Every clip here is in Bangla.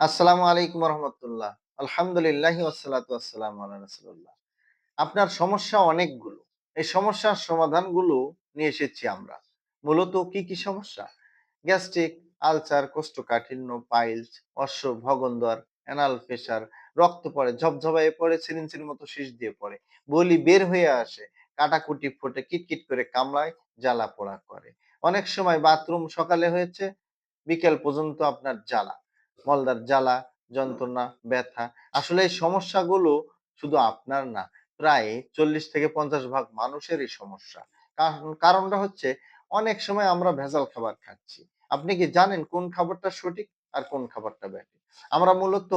আসসালামু আলাইকুম রহমতুল্লাহ আলহামদুলিল্লাহ আসসালামু আপনার সমস্যা অনেকগুলো। এই সমস্যার সমাধানগুলো নিয়ে এসেছি আমরা। মূলত কি কি সমস্যা? গ্যাস্ট্রিক, আলসার, কোষ্ঠকাঠিন্য, পাইলস, অশ্ব ভগন্দর অ্যানাল প্রেসার রক্ত পড়ে, ঝপঝপায়ে পড়ে সিরিঞ্জের মতো শীষ দিয়ে পড়ে, বলি বের হয়ে আসে, কাটাকুটি ফোটে, কিটকিট করে কামড়ায়, জ্বালা পোড়া করে। অনেক সময় বাথরুম সকালে হয়েছে, বিকেল পর্যন্ত আপনার জ্বালা। মলদার জ্বালা যন্ত্রণা ব্যথা। আসলে এই সমস্যাগুলো শুধু আপনার না প্রায় চল্লিশ থেকে পঞ্চাশ ভাগ মানুষেরই সমস্যা। কারণ কারণটা হচ্ছে অনেক সময় আমরা ভেজাল খাবার খাচ্ছি। আপনি কি জানেন কোন খাবারটা সঠিক আর কোন খাবারটা ব্যাঠিক আমরা মূলত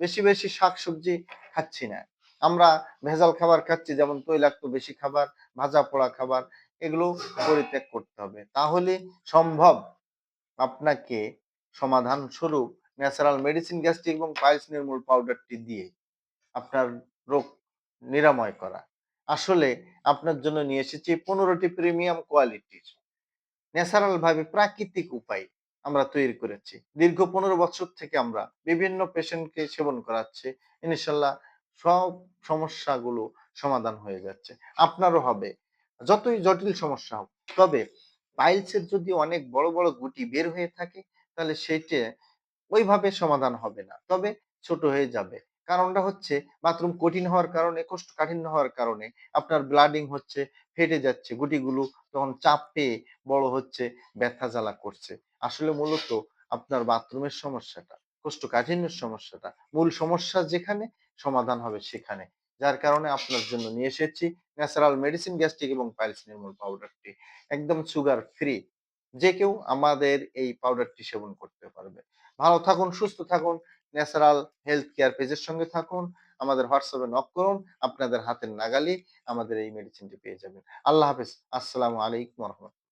বেশি বেশি শাকসবজি খাচ্ছি না। আমরা ভেজাল খাবার খাচ্ছি যেমন তৈলাক্ত বেশি খাবার ভাজা পোড়া খাবার এগুলো পরিত্যাগ করতে হবে। তাহলে সম্ভব আপনাকে সমাধান স্বরূপ ন্যাচারাল মেডিসিন গ্যাস্ট্রিক এবং পাইলস নির্মূল পাউডারটি দিয়ে আপনার রোগ নিরাময় করা। আসলে আপনার জন্য নিয়ে এসেছি পনেরোটি প্রিমিয়াম কোয়ালিটির ন্যাচারাল ভাবে প্রাকৃতিক উপায় আমরা তৈরি করেছি। দীর্ঘ পনেরো বছর থেকে আমরা বিভিন্ন পেশেন্টকে সেবন করাচ্ছি। ইনশাল্লাহ সব সমস্যাগুলো সমাধান হয়ে যাচ্ছে। আপনারও হবে। যতই জটিল সমস্যা হোক, তবে পাইলসের যদি অনেক বড় বড় গুটি বের হয়ে থাকে, তাহলে সেইটা ওইভাবে সমাধান হবে না। তবে ছোট হয়ে যাবে। কারণটা হচ্ছে বাথরুম কঠিন হওয়ার কারণে, কোষ্ঠকাঠিন্য হওয়ার কারণে আপনার ব্লাডিং হচ্ছে, ফেটে যাচ্ছে, গুটিগুলো তখন চাপ পেয়ে বড় হচ্ছে, ব্যথা জ্বালা করছে। আসলে মূলত আপনার বাথরুমের সমস্যাটা, কোষ্ঠকাঠিন্যের সমস্যাটা, মূল সমস্যা যেখানে সমাধান হবে সেখানে। যার কারণে আপনার জন্য নিয়ে এসেছি ন্যাচারাল মেডিসিন, গ্যাস্ট্রিক এবং পাইলস নির্মূল পাউডারটি একদম সুগার ফ্রি যে কেউ আমাদের এই পাউডারটি সেবন করতে পারবে। ভালো থাকুন, সুস্থ থাকুন, ন্যাচারাল হেলথ কেয়ার পেজের সঙ্গে থাকুন, আমাদের হোয়াটসঅ্যাপে নক করুন, আপনাদের হাতের নাগালি আমাদের এই মেডিসিনটি পেয়ে যাবেন। আল্লাহ হাফিজ, আসসালামু আলাইকুম রহমতুল্লাহ।